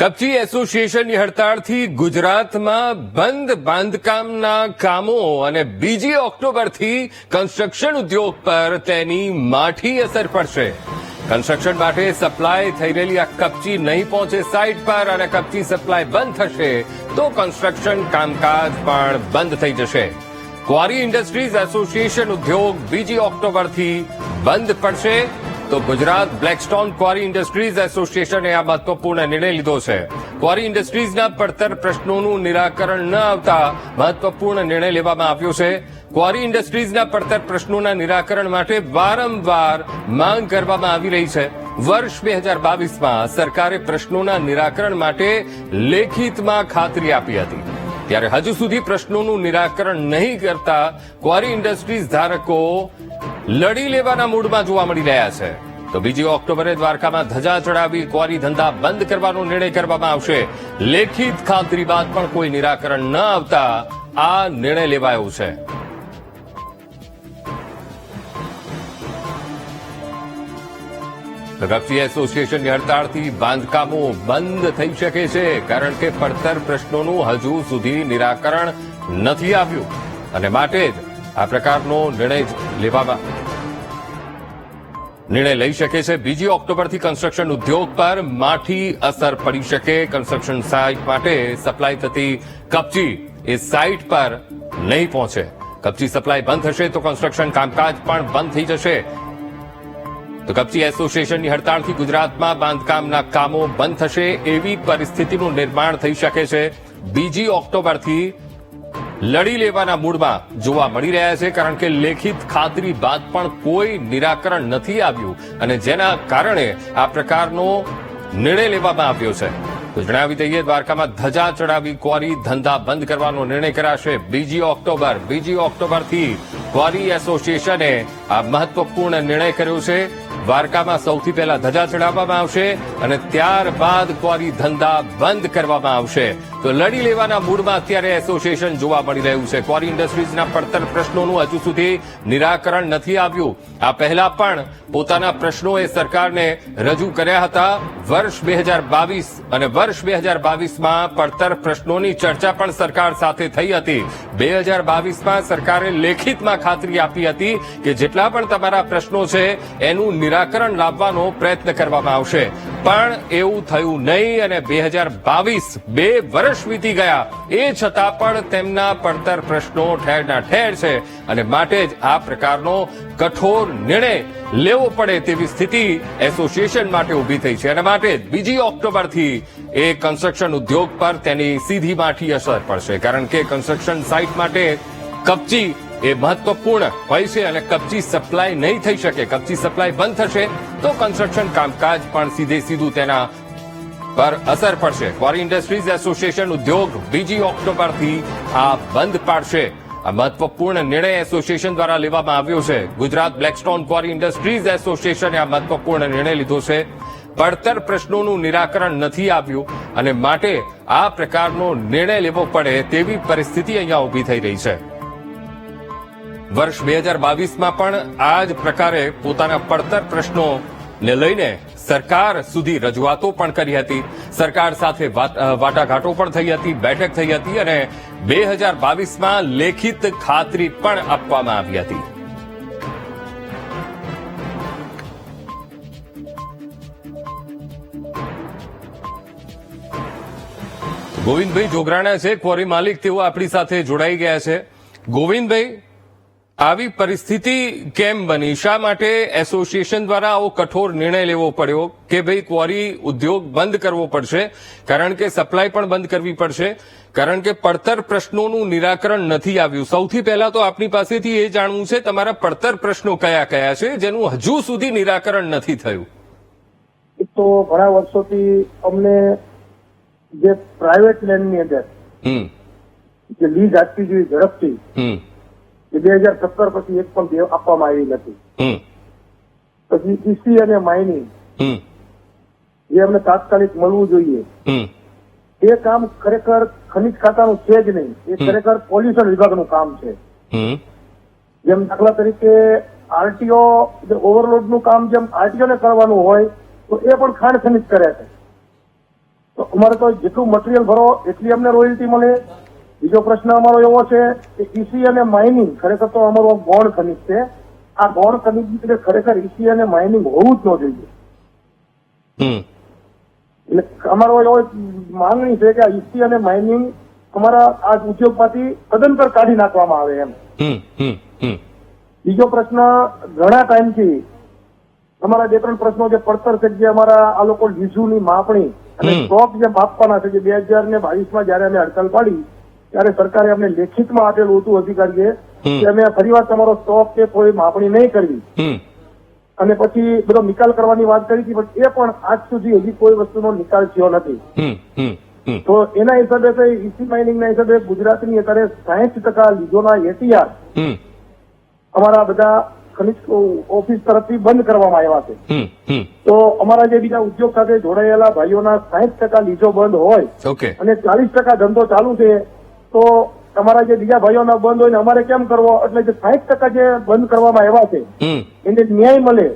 કપચી એસોસિએશનની હડતાળથી ગુજરાતમાં બંધ બાંધકામના કામો અને બીજી ઓક્ટોબરથી કન્સ્ટ્રક્શન ઉદ્યોગ પર તેની માઠી અસર પડશે. કન્સ્ટ્રક્શન માટે સપ્લાય થઈ રહેલી આ કપચી નહીં પહોંચે સાઇટ પર અને કપચી સપ્લાય બંધ થશે તો કન્સ્ટ્રક્શન કામકાજ પણ બંધ થઈ જશે. ક્વારી ઇન્ડસ્ટ્રીઝ એસોસિએશન ઉદ્યોગ બીજી ઓક્ટોબરથી બંધ પડશે. તો ગુજરાત બ્લેકસ્ટોન ક્વારી ઇન્ડસ્ટ્રીઝ એસોસિએશને આ મહત્વપૂર્ણ નિર્ણય લીધો છે. ક્વારી ઇન્ડસ્ટ્રીઝના પડતર પ્રશ્નોનું નિરાકરણ ન આવતા મહત્વપૂર્ણ નિર્ણય લેવામાં આવ્યો છે. ક્વારી ઇન્ડસ્ટ્રીઝના પડતર પ્રશ્નોના નિરાકરણ માટે વારંવાર માંગ કરવામાં આવી રહી છે. વર્ષ બે હજાર બાવીસમાં સરકારે પ્રશ્નોના નિરાકરણ માટે લેખિતમાં ખાતરી આપી હતી. ત્યારે હજુ સુધી પ્રશ્નોનું નિરાકરણ નહીં કરતા ક્વારી ઇન્ડસ્ટ્રીઝ ધારકો લડી લેવાના મૂડમાં જોવા મળી રહ્યા છે. તો બીજી ઓક્ટોબરે દ્વારકામાં ધજા ચડાવી ક્વારી ધંધા બંધ કરવાનો નિર્ણય કરવામાં આવશે. લેખિત ખાતરી બાદ પણ કોઈ નિરાકરણ ન આવતા આ નિર્ણય લેવાયો છે. રફી એસોસિએશનની હડતાળથી બાંધકામો બંધ થઈ શકે છે, કારણ કે પડતર પ્રશ્નોનું હજુ સુધી નિરાકરણ નથી આવ્યું. અને માટે જ આ પ્રકારનો નિર્ણય લેવામાં નિર્ણય લઈ શકે છે. બીજી ઓક્ટોબરથી કન્સ્ટ્રક્શન ઉદ્યોગ પર માઠી અસર પડી શકે. કન્સ્ટ્રક્શન સાઇટ માટે સપ્લાય થતી કપચી એ સાઇટ પર નહીં પહોંચે. કપચી સપ્લાય બંધ થશે તો કન્સ્ટ્રક્શન કામકાજ પણ બંધ થઈ જશે. તો કપચી એસોસિએશનની હડતાળથી ગુજરાતમાં બાંધકામના કામો બંધ થશે. એવી પરિસ્થિતિનું નિર્માણ થઈ શકે છે. બીજી ઓક્ટોબરથી લડી લેવાના મૂડમાં જોવા મળી રહ્યા છે કારણ કે લેખિત ખાતરી બાદ પણ કોઈ નિરાકરણ નથી આવ્યું અને જેના કારણે આ પ્રકારનો નિર્ણય લેવામાં આવ્યો છે. તો જણાવી દઈએ, દ્વારકામાં ધજા ચડાવી ક્વારી ધંધા બંધ કરવાનો નિર્ણય કરાશે. બીજી ઓક્ટોબર, બીજી ઓક્ટોબરથી ક્વારી એસોસિએશને આ મહત્વપૂર્ણ નિર્ણય કર્યો છે. દ્વારકામાં સૌથી પહેલા ધજા ચડાવવામાં આવશે અને ત્યારબાદ ક્વારી ધંધા બંધ કરવામાં આવશે. તો લડી લેવાના મૂડમાં અત્યારે એસોસિએશન જોવા મળી રહ્યું છે. ક્વોરી ઇન્ડસ્ટ્રીઝના પડતર પ્રશ્નોનું હજુ સુધી નિરાકરણ નથી આવ્યું. આ પહેલા પણ પોતાના પ્રશ્નો એ સરકારને રજૂ કર્યા હતા. વર્ષ બે હજાર બાવીસ અને વર્ષ બે હજાર બાવીસમાં પડતર પ્રશ્નોની ચર્ચા પણ સરકાર સાથે થઈ હતી. બે હજાર બાવીસમાં સરકારે લેખિતમાં ખાતરી આપી હતી કે જેટલા પણ તમારા પ્રશ્નો છે, એનું નિરાકરણ લાવવાનો પ્રયત્ન કરવામાં આવશે. પણ એવું થયું નહીં અને બે હજાર બાવીસ બે વર્ષ વીતી ગયા. એ છતાં પણ તેમના પડતર પ્રશ્નો ઠેરના ઠેર છે અને માટે જ આ પ્રકારનો કઠોર નિર્ણય લેવો પડે તેવી સ્થિતિ એસોસિએશન માટે ઊભી થઈ છે અને માટે જ બીજી ઓક્ટોબરથી એ કન્સ્ટ્રક્શન ઉદ્યોગ પર તેની સીધી માઠી અસર પડશે. કારણ કે કન્સ્ટ્રક્શન સાઇટ માટે કપચી એ મહત્વપૂર્ણ. હોય છે અને કપચી સપ્લાય નહીં થઈ શકે. કપચી સપ્લાય બંધ થશે તો કન્સ્ટ્રક્શન કામકાજ પણ સીધે સીધું તેના પર અસર પડશે. ક્વારી ઇન્ડસ્ટ્રીઝ એસોસિએશન ઉદ્યોગ બીજી ઓક્ટોબરથી આ બંધ પાડશે. આ મહત્વપૂર્ણ નિર્ણય એસોસિએશન દ્વારા લેવામાં આવ્યો છે. ગુજરાત બ્લેકસ્ટોન ક્વારી ઇન્ડસ્ટ્રીઝ એસોસિએશને આ મહત્વપૂર્ણ નિર્ણય લીધો છે. પડતર પ્રશ્નોનું નિરાકરણ નથી આવ્યું અને માટે આ પ્રકારનો નિર્ણય લેવો પડે તેવી પરિસ્થિતિ અહીંયા ઊભી થઈ રહી છે. વર્ષ બે હજાર બાવીસમાં પણ આ જ પ્રકારે પોતાના પડતર પ્રશ્નો ને લઈને સરકાર સુધી રજૂઆતો પણ કરી હતી. સરકાર સાથે વાટાઘાટો પણ થઈ હતી, બેઠક થઈ હતી અને બે હજાર બાવીસમાં લેખિત ખાતરી પણ આપવામાં આવી હતી. ગોવિંદભાઈ જોગરાણા છે, ક્વોરી માલિક, તેઓ આપણી સાથે જોડાઈ ગયા છે. ગોવિંદભાઈ આવી પરિસ્થિતિ કેમ બની? શા માટે એસોસિએશન દ્વારા આવો કઠોર નિર્ણય લેવો પડ્યો કે ભાઈ ક્વોરી ઉદ્યોગ બંધ કરવો પડશે? કારણ કે સપ્લાય પણ બંધ કરવી પડશે. કારણ કે પડતર પ્રશ્નોનું નિરાકરણ નથી આવ્યું. સૌથી પહેલા તો આપની પાસેથી એ જાણવું છે તમારા પડતર પ્રશ્નો કયા કયા છે જેનું હજુ સુધી નિરાકરણ નથી થયું? એક તો ઘણા વર્ષોથી અમને જે પ્રાઇવેટ લેન્ડની અંદર જે લીઝ આપવી જોઈએ ઝડપથી એ બે હજાર સત્તર પછી એક પણ દેવ આપવામાં આવી નથી. પછી ઈસી અને માઇનિંગ જે અમને તાત્કાલિક મળવું જોઈએ. એ કામ ખરેખર ખનિજ ખાતાનું છે જ નહીં. એ ખરેખર પોલ્યુશન વિભાગનું કામ છે. જેમ દાખલા તરીકે આરટીઓ ઓવરલોડનું કામ જેમ આરટીઓ ને કરવાનું હોય તો એ પણ ખાણ ખનિજ કરે છે. તો અમારે તો જેટલું મટીરિયલ ભરો એટલી અમને રોયલ્ટી મળે. બીજો પ્રશ્ન અમારો એવો છે કે ઈસી અને માઇનિંગ ખરેખર તો અમારો ગૌણ ખનિજ છે. આ ગૌણ ખનિજ ખરેખર ઈસી અને માઇનિંગ હોવું જ ન જોઈએ. એટલે અમારો એવો માંગણી છે કે આ ઈસી અને માઇનિંગ અમારા આ ઉદ્યોગમાંથી તદંતર કાઢી નાખવામાં આવે એમ. બીજો પ્રશ્ન ઘણા ટાઈમથી અમારા બે ત્રણ પ્રશ્નો જે પડતર છે જે અમારા આ લોકો લીઝુની માપણી અને સ્ટોક જે માપવાના છે જે બે હજાર ને બાવીસમાં જયારે અમે હડતાલ પાડી ત્યારે સરકારે અમને લેખિતમાં આપેલું હતું અધિકારીએ કે અમે ફરીવાર તમારો સ્ટોક કે કોઈ માપણી નહીં કરવી અને પછી બધો નિકાલ કરવાની વાત કરી હતી પણ એ પણ આજ સુધી હજી કોઈ વસ્તુનો નિકાલ થયો નથી. તો એના હિસાબે તો ઇસી માઇનિંગના હિસાબે ગુજરાતની અત્યારે સાહીઠ ટકા લીઝોના એટીઆર અમારા બધા ખનિજ ઓફિસ તરફથી બંધ કરવામાં આવ્યા છે. તો અમારા જે બીજા ઉદ્યોગ સાથે જોડાયેલા ભાઈઓના સાહીઠ ટકા લીઝો બંધ હોય અને ચાલીસ ટકા ધંધો ચાલુ છે તો અમારા જે બીજા ભાઈઓના બંધ હોય ને અમારે કેમ કરવો? એટલે જે સાહીઠ ટકા જે બંધ કરવામાં આવ્યા છે એને ન્યાય મળે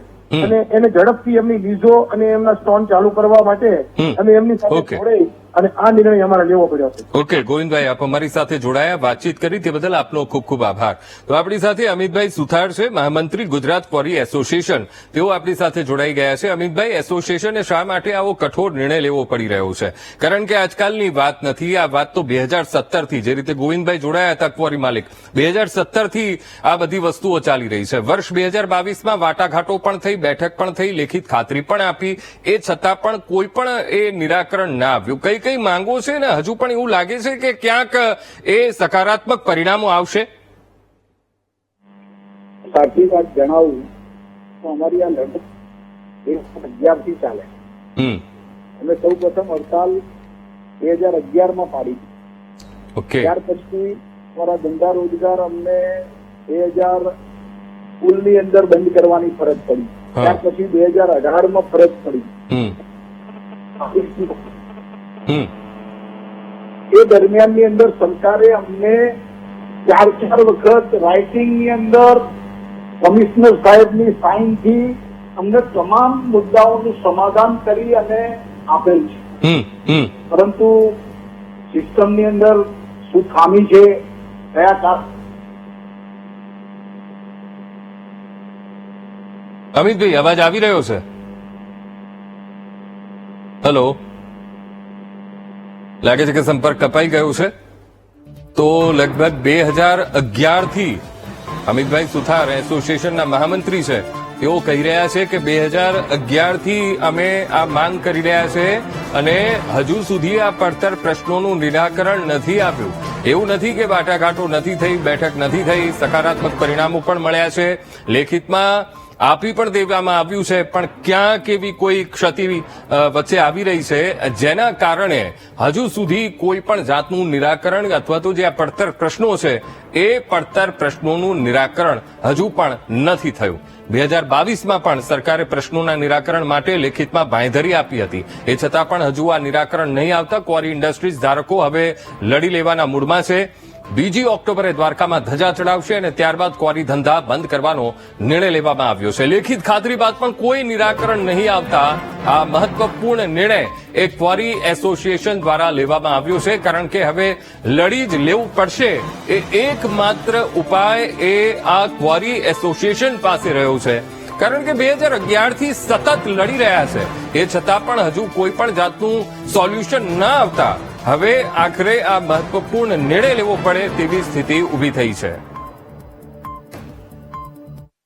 અને એને ઝડપથી એમની લીઝો અને એમના સ્ટોન ચાલુ કરવા માટે. અમે એમની સાથે જોડાઈ અને આ નિર્ણય અમારે લેવો પડ્યો છે. ઓકે, ગોવિંદભાઈ, આપ અમારી સાથે જોડાયા, વાતચીત કરી, તે બદલ આપનો ખૂબ ખૂબ આભાર. તો આપણી સાથે અમિતભાઈ સુથાર છે, મહામંત્રી ગુજરાત ક્વોરી એસોસિએશન. તેઓ આપણી સાથે જોડાઈ ગયા છે. અમિતભાઈ, એસોસિએશને શા માટે આવો કઠોર નિર્ણય લેવો પડી રહ્યો છે? કારણ કે આજકાલની વાત નથી, આ વાત તો બે હજાર સત્તરથી, જે રીતે ગોવિંદભાઈ જોડાયા હતા, ક્વોરી માલિક. બે હજાર સત્તરથી આ બધી વસ્તુઓ ચાલી રહી છે. વર્ષ બે હજાર બાવીસમાં વાટાઘાટો પણ થઈ, બેઠક પણ થઈ, લેખિત ખાતરી પણ આપી. એ છતાં પણ કોઈ પણ એ નિરાકરણ ના આવ્યું. કઈ કઈ માંગો છે ને હજુ પણ એવું લાગે છે કે ક્યાંક એ સકારાત્મક પરિણામો આવશે? સાચી વાત જણાવું તો અમારી આ લડત એક અગિયારથી ચાલે. અમે સૌ પ્રથમ હડતાલ બે હજાર અગિયારમાં પાડી. ઓકે. ત્યાર પછી અમારા ધંધા રોજગાર અમને બે હજાર સ્કૂલની અંદર બંધ કરવાની ફરજ પડી. ત્યાર પછી બે હજાર અઢારમાં ફરજ પડી. એ દરમિયાનની અંદર સરકારે અમને ચાર ચાર વખત રાઇટિંગની અંદર કમિશનર સાહેબની સાઇનથી અમને તમામ મુદ્દાઓનું સમાધાન કરી અને આપેલ છે. પરંતુ સિસ્ટમની અંદર શું ખામી છે કયા કાર- અમિતભાઈ અવાજ આવી રહ્યો છે? હેલો લાગે છે કે સંપર્ક કપાઈ ગયો છે? તો લગભગ બે હજાર અગિયારથી અમિતભાઈ સુથાર એસોસિએશનના મહામંત્રી છે. તેઓ કહી રહ્યા છે કે બે હજાર અગિયારથી અમે આ માંગ કરી રહ્યા છે અને હજુ સુધી આ પડતર પ્રશ્નોનું નિરાકરણ નથી આપ્યું. એવું નથી કે વાટાઘાટો નથી થઈ, બેઠક નથી થઈ, સકારાત્મક પરિણામો પણ મળ્યા છે. લેખિતમાં આપી પણ દેવામાં આવ્યું છે, પણ ક્યાંક એવી કોઈ ક્ષતિ વચ્ચે આવી રહી છે, જેના કારણે હજુ સુધી કોઈ પણ જાતનું નિરાકરણ અથવા તો જે આ પડતર પ્રશ્નો છે, એ પડતર પ્રશ્નોનું નિરાકરણ હજુ પણ નથી થયું. બે હજાર બાવીસમાં પણ સરકારે પ્રશ્નોના નિરાકરણ માટે લેખિતમાં બાંયધરી આપી હતી. એ છતાં પણ હજુ આ નિરાકરણ નહીં આવતા, ક્વોરી ઇન્ડસ્ટ્રીઝ ધારકો હવે લડી લેવાના મૂડમાં છે. બીજી ઓક્ટોબરે દ્વારકામાં ધજા ચડાવશે અને ત્યારબાદ ક્વારી ધંધા બંધ કરવાનો નિર્ણય લેવામાં આવ્યો છે. લેખિત ખાતરી બાદ પણ કોઈ નિરાકરણ નહીં આવતા આ મહત્વપૂર્ણ નિર્ણય એ ક્વારી એસોસિએશન દ્વારા લેવામાં આવ્યો છે. કારણ કે હવે લડી જ લેવું પડશે. એ એકમાત્ર ઉપાય એ આ ક્વારી એસોસિએશન પાસે રહ્યો છે. કારણ કે બે હજાર અગિયારથી સતત લડી રહ્યા છે. એ છતાં પણ હજુ કોઈ પણ જાતનું સોલ્યુશન ન આવતા હવે આખરે આ મહત્વપૂર્ણ નિર્ણય લેવો પડે તેવી સ્થિતિ ઊભી થઈ છે.